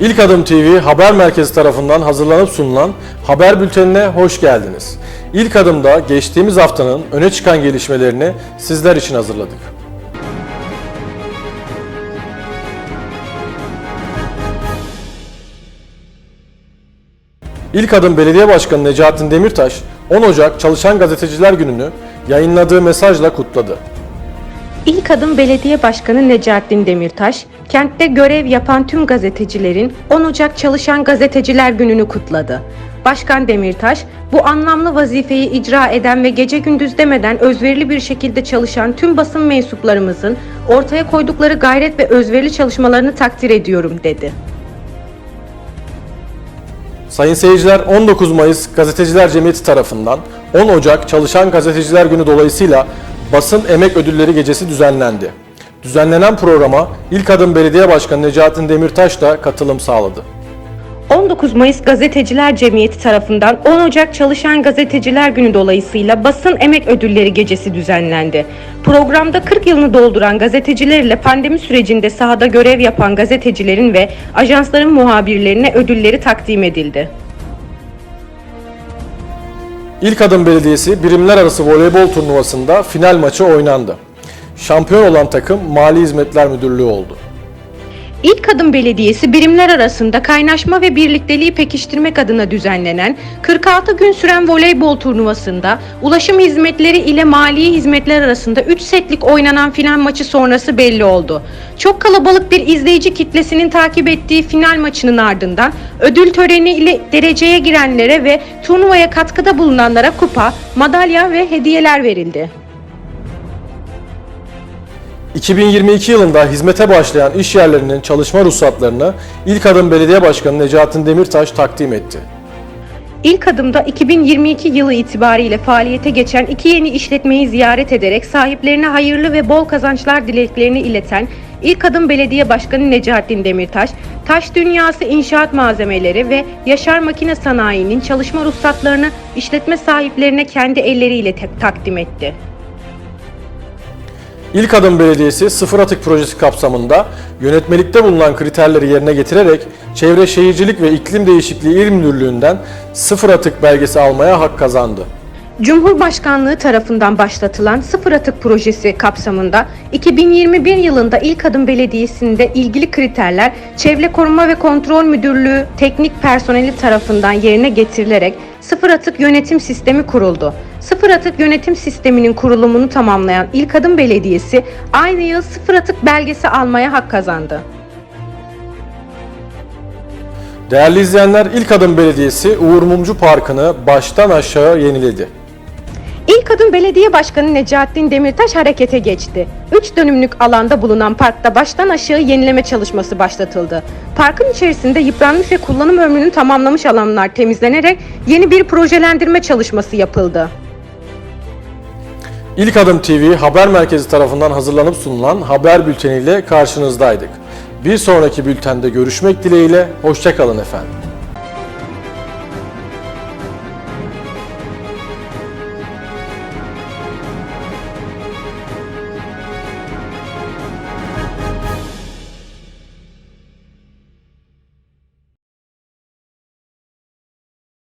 İlk Adım TV Haber Merkezi tarafından hazırlanıp sunulan haber bültenine hoş geldiniz. İlk Adım'da geçtiğimiz haftanın öne çıkan gelişmelerini sizler için hazırladık. İlk Adım Belediye Başkanı Necatin Demirtaş, 10 Ocak Çalışan Gazeteciler Günü'nü yayınladığı mesajla kutladı. İlk adım Belediye Başkanı Necaettin Demirtaş, kentte görev yapan tüm gazetecilerin 10 Ocak Çalışan Gazeteciler Günü'nü kutladı. Başkan Demirtaş, bu anlamlı vazifeyi icra eden ve gece gündüz demeden özverili bir şekilde çalışan tüm basın mensuplarımızın ortaya koydukları gayret ve özverili çalışmalarını takdir ediyorum dedi. Sayın seyirciler 19 Mayıs Gazeteciler Cemiyeti tarafından 10 Ocak Çalışan Gazeteciler Günü dolayısıyla Basın Emek Ödülleri Gecesi düzenlendi. Düzenlenen programa İlk Adım Belediye Başkanı Necatin Demirtaş da katılım sağladı. 19 Mayıs Gazeteciler Cemiyeti tarafından 10 Ocak Çalışan Gazeteciler Günü dolayısıyla Basın Emek Ödülleri Gecesi düzenlendi. Programda 40 yılını dolduran gazeteciler ile pandemi sürecinde sahada görev yapan gazetecilerin ve ajansların muhabirlerine ödülleri takdim edildi. İlk Adım Belediyesi birimler arası voleybol turnuvasında final maçı oynandı. Şampiyon olan takım Mali Hizmetler Müdürlüğü oldu. İlk Adım Belediyesi birimler arasında kaynaşma ve birlikteliği pekiştirmek adına düzenlenen 46 gün süren voleybol turnuvasında ulaşım hizmetleri ile maliye hizmetler arasında 3 setlik oynanan final maçı sonrası belli oldu. Çok kalabalık bir izleyici kitlesinin takip ettiği final maçının ardından ödül töreni ile dereceye girenlere ve turnuvaya katkıda bulunanlara kupa, madalya ve hediyeler verildi. 2022 yılında hizmete başlayan iş yerlerinin çalışma ruhsatlarını İlk Adım Belediye Başkanı Necatin Demirtaş takdim etti. İlk adımda 2022 yılı itibariyle faaliyete geçen iki yeni işletmeyi ziyaret ederek sahiplerine hayırlı ve bol kazançlar dileklerini ileten İlk Adım Belediye Başkanı Necaettin Demirtaş, Taş Dünyası İnşaat Malzemeleri ve Yaşar Makine Sanayi'nin çalışma ruhsatlarını işletme sahiplerine kendi elleriyle takdim etti. İlk Adım Belediyesi Sıfır Atık Projesi kapsamında yönetmelikte bulunan kriterleri yerine getirerek Çevre Şehircilik ve İklim Değişikliği İl Müdürlüğü'nden sıfır atık belgesi almaya hak kazandı. Cumhurbaşkanlığı tarafından başlatılan Sıfır Atık Projesi kapsamında 2021 yılında İlk Adım Belediyesi'nde ilgili kriterler Çevre Koruma ve Kontrol Müdürlüğü teknik personeli tarafından yerine getirilerek Sıfır Atık Yönetim Sistemi kuruldu. Sıfır Atık Yönetim Sistemi'nin kurulumunu tamamlayan İlk Adım Belediyesi aynı yıl Sıfır Atık belgesi almaya hak kazandı. Değerli izleyenler İlk Adım Belediyesi Uğur Mumcu Parkı'nı baştan aşağı yeniledi. İlk adım belediye başkanı Necaettin Demirtaş harekete geçti. 3 dönümlük alanda bulunan parkta baştan aşağı yenileme çalışması başlatıldı. Parkın içerisinde yıpranmış ve kullanım ömrünü tamamlamış alanlar temizlenerek yeni bir projelendirme çalışması yapıldı. İlk Adım TV haber merkezi tarafından hazırlanıp sunulan haber bülteniyle karşınızdaydık. Bir sonraki bültende görüşmek dileğiyle, hoşçakalın efendim.